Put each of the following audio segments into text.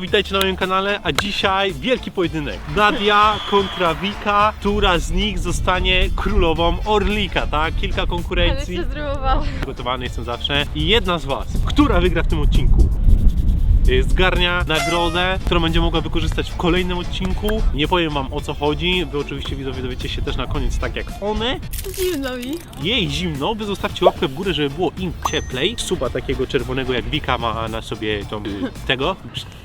Witajcie na moim kanale, a dzisiaj wielki pojedynek. Nadia kontra Wika, która z nich zostanie królową Orlika, tak? Kilka Ale konkurencji. się zrymowałam. Przygotowany jestem zawsze. I jedna z Was, która wygra w tym odcinku, zgarnia nagrodę, którą będzie mogła wykorzystać w kolejnym odcinku. Nie powiem Wam o co chodzi. Wy oczywiście widzowie dowiecie się też na koniec tak jak one. Zimno mi. Jej zimno, wy zostawcie łapkę w górę, żeby było im cieplej. Suba takiego czerwonego jak Wika ma na sobie tą, y, tego.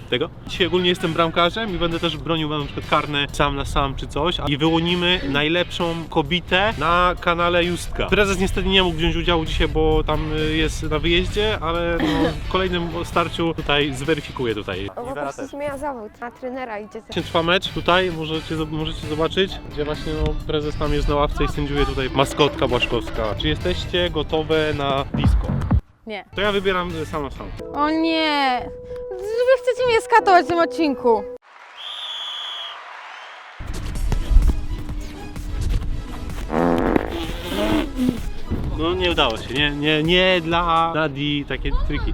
Tego. Dzisiaj ogólnie jestem bramkarzem i będę też bronił na przykład karne sam na sam czy coś. I wyłonimy najlepszą kobietę na kanale Justka. Prezes niestety nie mógł wziąć udziału dzisiaj, bo tam y, jest na wyjeździe, ale no, w kolejnym starciu tutaj zweryfikuję tutaj. O, po prostu zmienia zawód. Na trenera idzie też. Trwa mecz tutaj, możecie, możecie zobaczyć, gdzie właśnie no, prezes tam jest na ławce i sędziuje tutaj maskotka Błaszkowska. Czy jesteście gotowe na disco? Nie. To ja wybieram y, sam na sam. O nie! Wy chcecie mnie skatować w tym odcinku. No nie udało się, nie, nie, nie dla Nadi takie triki.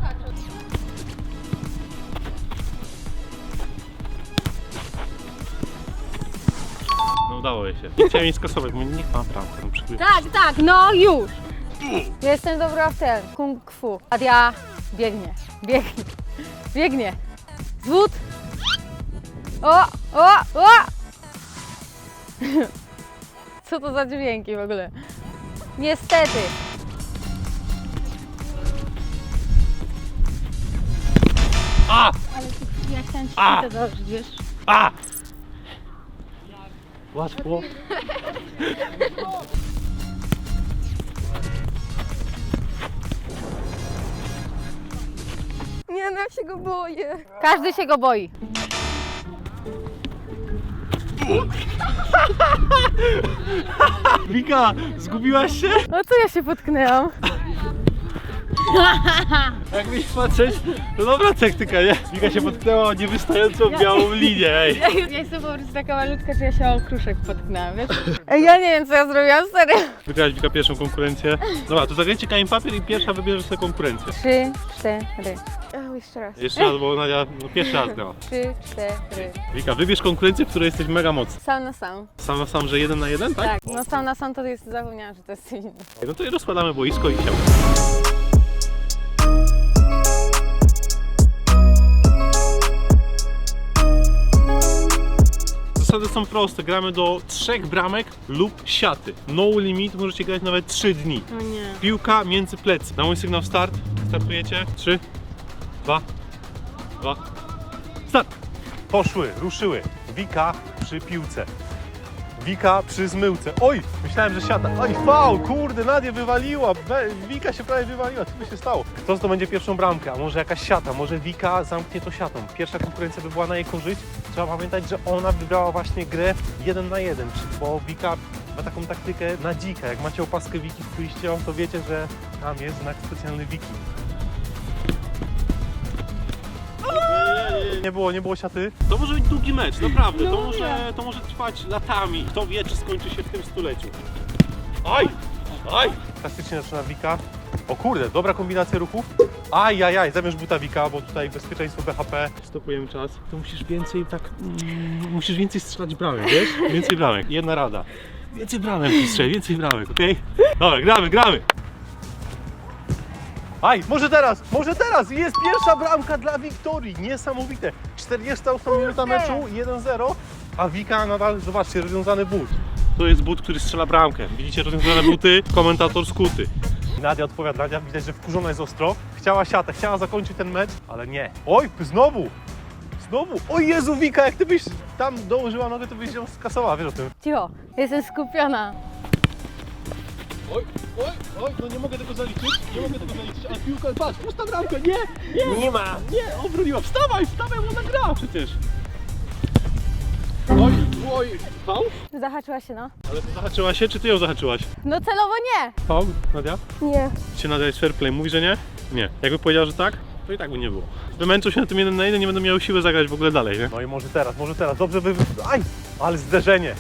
Udało jej się. Nie chciałem jej skasować, bo niech ma prawdę, no przykrywa. Tak, tak, no już! Jestem dobra w ten kung fu. A ja biegnie, biegnie, biegnie. Zwód. O, o, o! Co to za dźwięki w ogóle? Niestety. A! Ale ja chciałem ci A! to dobrze, wiesz? A! Łatwo. Nie, no ja się go boję. Każdy się go boi. Wika, zgubiłaś się? O co ja się potknęłam? Jak mi patrzeć, to dobra taktyka, nie? Wika się potknęła niewystającą białą linię, ej. Ja jestem po prostu taka malutka, że ja się o kruszek potknęłam, wiesz? Ej, ja nie wiem co ja zrobiłam, serio. Wygrałaś Wika pierwszą konkurencję. Dobra, to zagrajcie kamień papier i pierwsza wybierze sobie konkurencję. Trzy, cztery. O, jeszcze raz. Jeszcze raz, bo Nadia no, pierwszy raz grała. Trzy, cztery. Wika, wybierz konkurencję, w której jesteś mega mocny. Sam na sam. Sam na sam, że jeden na jeden, tak? Tak, no sam na sam to jest, zapomniałam, że to jest inny. No to i rozkładamy boisko i siał. Są proste, gramy do trzech bramek lub siaty. No limit, możecie grać nawet 3 dni. O nie. Piłka między plecy. Na mój sygnał start. Startujecie. 3, 2, 2. Start! Poszły, ruszyły. Wika przy piłce. Wika przy zmyłce. Oj, myślałem, że siada. Oj, faul, kurde, Nadia wywaliła. Wika się prawie wywaliła. Co by się stało? Kto zdobędzie pierwszą bramkę? A może jakaś siata? Może Wika zamknie to siatą? Pierwsza konkurencja by była na jej korzyść. Trzeba pamiętać, że ona wybrała właśnie grę jeden na jeden, czyli- bo Wika ma taką taktykę na dzika. Jak macie opaskę Wiki w wyjściu, to wiecie, że tam jest znak specjalny Wiki. Nie było, nie było siaty. To może być długi mecz, naprawdę. To, może, to może trwać latami. Kto wie, czy skończy się w tym stuleciu. Aj! Aj! Klasycznie zaczyna Wika. O kurde, dobra kombinacja ruchów. Aj, aj, aj, zamierz buta Wika, bo tutaj bezpieczeństwo BHP. Stopujemy czas. To musisz więcej tak, mm, musisz więcej strzelać bramek, wiesz? Więcej bramek. Jedna rada. Więcej bramek strzel, więcej bramek, okej? Dobra, gramy, gramy. Aj, może teraz, może teraz! Jest pierwsza bramka dla Wiktorii. Niesamowite. 48 minuta meczu, 1-0, a Wika nadal, zobaczcie, rozwiązany but. To jest but, który strzela bramkę. Widzicie rozwiązane buty? Komentator skuty. Nadia odpowiada, Nadia widać, że wkurzona jest ostro. Chciała siatę, chciała zakończyć ten mecz, ale nie. Oj, znowu! Znowu! O Jezu, Wika, jak ty byś tam dołożyła nogę, to byś ją skasowała, wiesz o tym. Cicho, jestem skupiona. Oj, oj, oj, no nie mogę tego zaliczyć, nie mogę tego zaliczyć, a piłka, patrz, pusta bramka, nie, nie, nie ma, nie, obroniła, wstawaj, wstawaj, bo ona gra przecież. Oj, faul? Zahaczyła się, no. Ale ty zahaczyłaś się, czy ty ją zahaczyłaś? No celowo nie. Faul, Nadia? Nie. Czy Nadia jest fair play, mówi, że nie? Nie. Jakby powiedziała, że tak, to i tak by nie było. Wymęczą się na tym jeden na jeden, nie będą miały siły zagrać w ogóle dalej, nie? No i może teraz, może teraz, dobrze wy... Aj, ale zderzenie.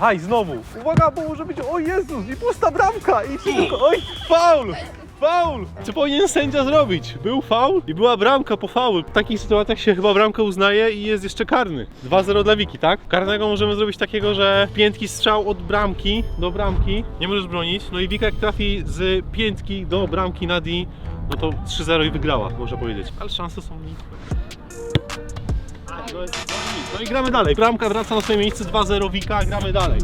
Aj, znowu. Uwaga, bo może być, o Jezus, i pusta bramka, i tylko, oj, faul. Faul! Co powinien sędzia zrobić? Był faul i była bramka po faulu. W takich sytuacjach się chyba bramkę uznaje i jest jeszcze karny. 2-0 dla Wiki, tak? Karnego możemy zrobić takiego, że piętki strzał od bramki do bramki. Nie możesz bronić. No i Wika jak trafi z piętki do bramki Nadi, no to 3-0 i wygrała, można powiedzieć. Ale szanse są nikłe. No No i gramy dalej. Bramka wraca na swoje miejsce 2-0 Wika, gramy dalej.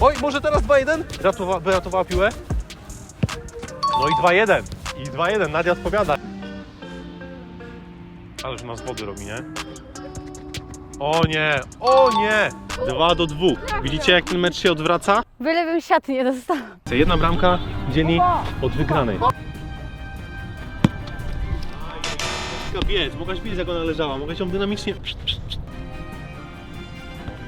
Oj, może teraz 2-1? Ratowa, wyratowała piłę. No i 2-1. I 2-1, Nadia odpowiada. Ale już nas wody robi, nie? O nie, o nie! 2 do 2. Widzicie jak ten mecz się odwraca? Byle bym siaty nie dostała. Jedna bramka dzieli od wygranej. Mogłaś biec, mogłaś biec jak ona leżała, mogłaś ją dynamicznie...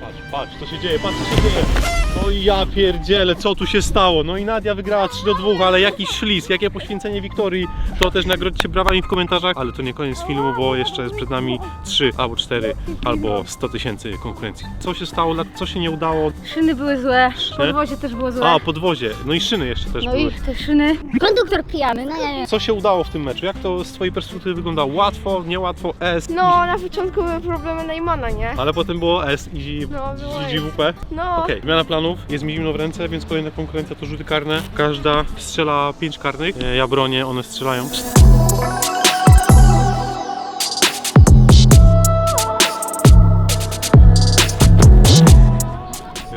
Patrz, patrz, co się dzieje, patrz co się dzieje. No i ja pierdzielę, co tu się stało? No i Nadia wygrała 3 do 2, ale jakiś ślis, jakie poświęcenie Wiktorii. To też nagrodźcie brawami w komentarzach. Ale to nie koniec filmu, bo jeszcze jest przed nami 3 albo 4 albo 100 tysięcy konkurencji. Co się stało, co się nie udało? Szyny były złe, Szyny? podwozie też było złe. A, podwozie, no i szyny jeszcze też no były. i te szyny. Konduktor pijany, no nie, nie. Co się udało w tym meczu? Jak to z twojej perspektywy wyglądało? Łatwo, niełatwo, S, No, na początku były problemy Neymana, nie? ale potem było S i No, było GWP. No, Okej, zmiana planów, jest mi zimno w ręce, więc kolejna konkurencja to rzuty karne. Każda strzela 5 karnych, E, ja bronię, one strzelają.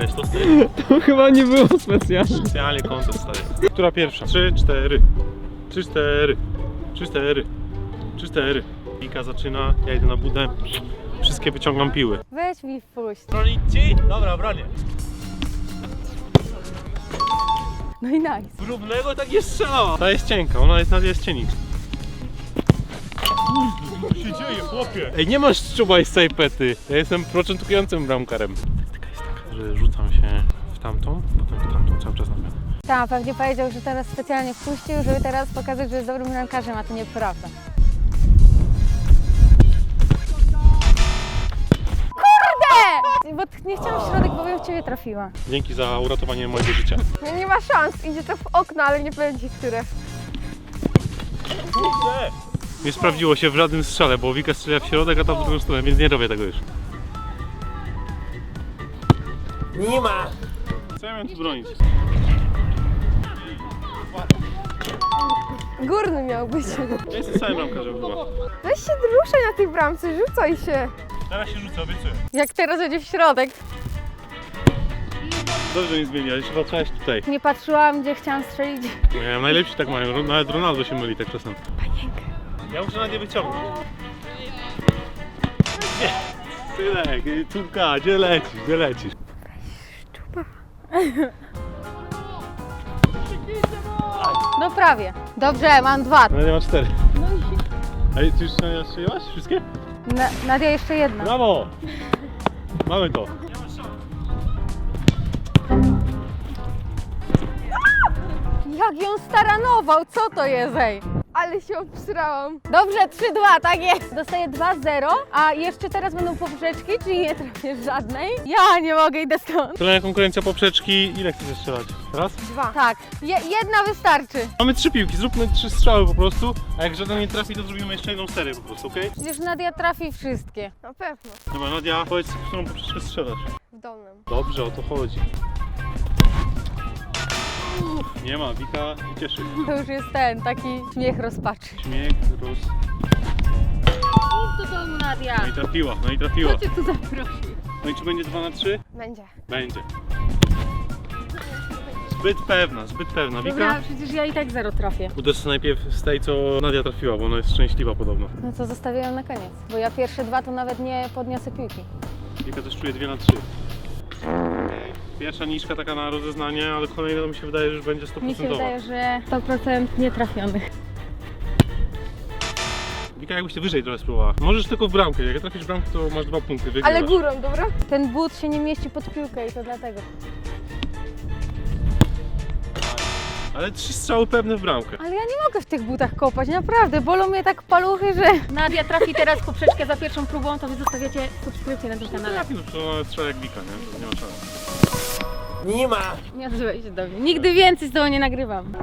Wiesz to stary? To chyba nie było specjalnie. Specjalnie konto stary. Która pierwsza? 3, 4. 3, 4. 3, 4. 3, 4. Pika zaczyna, ja idę na budę. Wszystkie wyciągam piły. Weź mi wpuść. Bronić ci? Dobra, bronię. No i nice. Równego tak nie strzelała. Ta jest cienka, ona jest, jest cienik. Co się dzieje, chłopie? Ej, nie masz szczuba z tej pety. Ja jestem początkującym bramkarem. Taktyka jest taka, że rzucam się w tamtą, potem w tamtą, cały czas na zmianę. Tam pewnie powiedział, że teraz specjalnie wpuścił, żeby teraz pokazać, że jest dobrym bramkarzem, a to nieprawda. Bo t- nie chciałam w środek, bo bym w ciebie trafiła. Dzięki za uratowanie mojego życia. no nie ma szans. Idzie to w okno, ale nie będzie które. Nie sprawdziło się w żadnym strzale, bo Wika strzela w środek, a ta w drugą stronę, więc nie robię tego już. Nie ma! Co ja miałem tu bronić? Górny miał być. Ja jestem samym bramkarzem chyba. Weź się ruszaj na tej bramce, rzucaj się. Teraz się rzucę, obiecuję. Jak teraz będzie w środek. Dobrze nie zmieniłeś, chyba trzeba tutaj. Nie patrzyłam, gdzie chciałam strzelić. No ja najlepsi tak mają, Ro- nawet Ronaldo się myli tak czasem. Panienkę. Ja muszę na nie wyciągnąć. Nie. Synek, y, córka, gdzie lecisz, gdzie lecisz? No prawie. Dobrze, mam dwa. Nadia ma cztery. Ej, ty już strzeliłaś wszystkie? Na, Nadia jeszcze jedna. Brawo! Mamy to. Jak ją staranował, co to jest, ej? Ale się obsrałam. Dobrze, 3-2, tak jest. Dostaję 2-0, a jeszcze teraz będą poprzeczki, czyli nie trafię żadnej. Ja nie mogę, idę stąd. Kolejna konkurencja poprzeczki. Ile chcesz strzelać? Raz? Dwa. Tak, je, jedna wystarczy. Mamy trzy piłki, zróbmy trzy strzały po prostu. A jak żaden nie trafi, to zrobimy jeszcze jedną serię po prostu, okej? Przecież Nadia trafi wszystkie. Na pewno. Dobra, Nadia, powiedz, którą poprzeczkę strzelasz. W dolnym. Dobrze, o to chodzi. Nie ma, Wika cieszy. To już jest ten, taki śmiech rozpaczy. Śmiech, roz... Do domu, Nadia. No i trafiła, no i trafiła. cię tu zaprosił? No i czy będzie 2 na 3? Będzie. Będzie. Zbyt pewna, zbyt pewna. Dobra, Wika? przecież ja i tak zero trafię. Uderz najpierw z tej, co Nadia trafiła, bo ona jest szczęśliwa podobno. No to zostawiam na koniec, bo ja pierwsze dwa to nawet nie podniosę piłki. Wika też czuje 2 na 3. Pierwsza niżka taka na rozeznanie, ale kolejna to mi się wydaje, że już będzie 100%. Mi się wydaje, że 100% nietrafionych. Wika jakbyś ty wyżej trochę spróbowała. Możesz tylko w bramkę, jak trafisz w bramkę to masz dwa punkty, wygrywasz. Ale górą, dobra? Ten but się nie mieści pod piłkę i to dlatego. Ale trzy strzały pewne w bramkę. Ale ja nie mogę w tych butach kopać, naprawdę. Bolą mnie tak paluchy, że... Nadia trafi teraz poprzeczkę za pierwszą próbą, to wy zostawiacie subskrypcję na tym kanale. Trafi, no to strzela jak Wika, nie? To nie ma szans. Nie odzywaj się do mnie. Nigdy więcej z tobą nie nagrywam.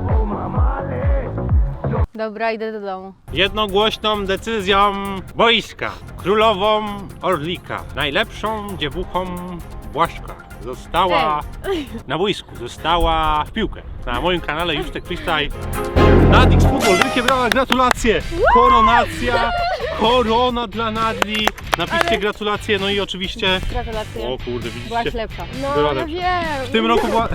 Dobra, idę do domu. Jednogłośną decyzją boiska, królową Orlika, najlepszą dziewuchą Błaszka została na boisku, została w piłkę. Na moim kanale Justek Freestyle. Nadix Football, wielkie brawa, gratulacje! Koronacja, korona dla Nadli. Napiszcie gratulacje, no i oczywiście... Gratulacje. O kurde, Byłaś widzicie? lepsza. No, Była ja lepsza. wiem. W tym roku była...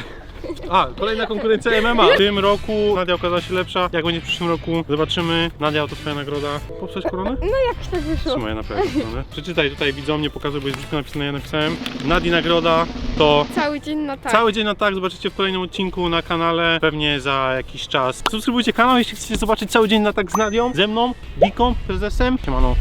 A, kolejna konkurencja MMA. W tym roku Nadia okazała się lepsza. Jak będzie w przyszłym roku, zobaczymy. Nadia, oto twoja nagroda. Poprzeć koronę? No jakoś tak wyszło. Trzymaj na pewno koronę. Przeczytaj tutaj, widzom, nie pokazuj, bo jest brzydko napisane, ja napisałem. Nadi nagroda to Cały dzień na tak. cały dzień na tak, zobaczycie w kolejnym odcinku na kanale, pewnie za jakiś czas. Subskrybujcie kanał, jeśli chcecie zobaczyć cały dzień na tak z Nadią, ze mną, Wiką, prezesem. Siemano.